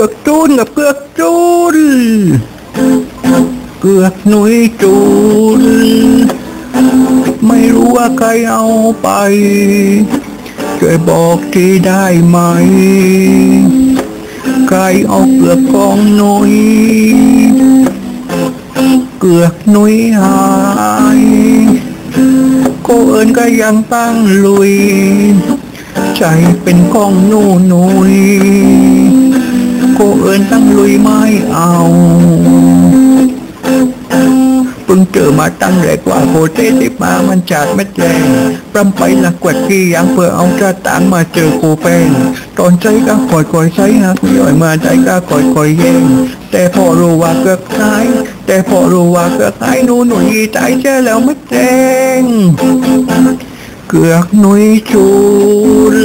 กือกจุนกับเกือกจุนเกือกหนุยจุนไม่รู้ว่าใครเอาไปช่วยบอกทีได้ไหม ใครเอาเกือกของหนุยเกือกหนุยหายโคเอิญก็ยังตั้งลุย ใจเป็นของหนูหนุยังลุยไม่เอาเพิ่งเจอมาตั้งแต่กว่าโคเตติมามันจัดไม่เจงปรำไปหลักกวดกี้อย่งเพื่อเอากระตางมาเจอโคเป็นตอนใช้ก็คอยคอยใช้หักย่อยมาใจก็คอยคอยเย่งแต่พอรู้ว่าเกือบตายแต่พอรู้ว่าเกือบตายหนูหนุ่ยตาเจ้แล้วไม่เจงเกือกหนุ่ยชูล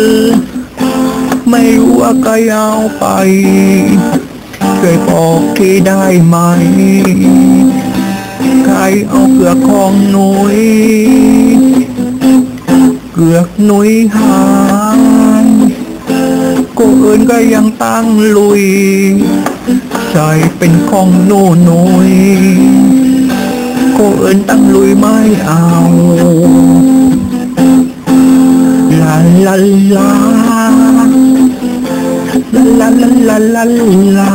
ไม่รู้ว่าใครเอาไป ช่วยบอกทีได้ไหม ใครเอาเกลือของหนุยเกลือหนุยหายกูอื่นก็ยังตั้งลุย ใจเป็นของหนูหนุยกูอื่นตั้งลุยไม่เอา ลาลาล la ลลาลาล la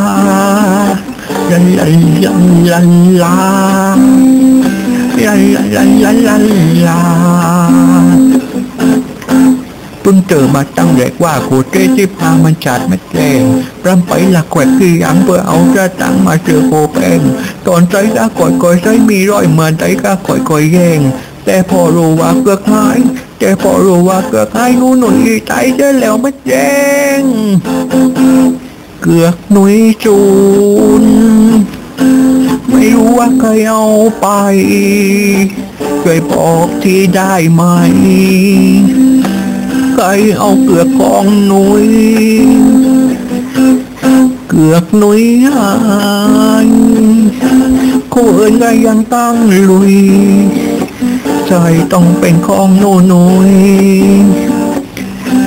ลลาล la la ลลาล la ลลาพิ่งเจอมาตั้งแรกว่าโคเจที่พามันจัดไม่แก่ปรำไปหลักแขวกคือยังเพื่อเอาจะตั้งมาเจอโคแป้งตอนใจก็คอยคอยใจมีร้อยเหมือนใจก็คอยคอยแย่งแต่พอรู้ว่าเกือกหายแต่พอรู้ว่าเกือกหายนู้นหนุนอีใจเจอแล้วไม่แจ้ง เกือกหนุ่ยจูน ไม่รู้ว่าใครเอาไปช่วยบอกที่ได้ไหมใครเอาเกือกของหนุ่ยเกือกหนุ่ยหายคู่อื่นก็ยังตั้งลุย ใจต้องเป็นของหนูหนุย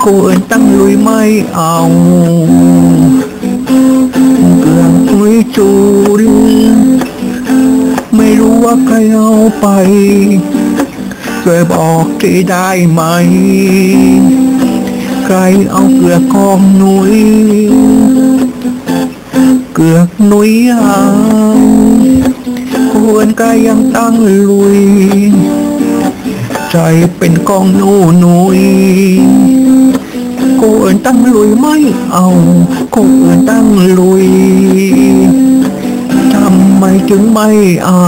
คู่อื่นตั้งลุยไม่เอา่จูนไม่รู้ว่าใครเอาไปช่วยบอกทีได้ไหม ใครเอาเกลือกของหนุยเกลือกหนุยหายควรก็ยังตั้งลุย ใจเป็นกองหนูหนุยควรตั้งลุยไม่เอาควรตั้งลุย ทำไมจึงไม่เอา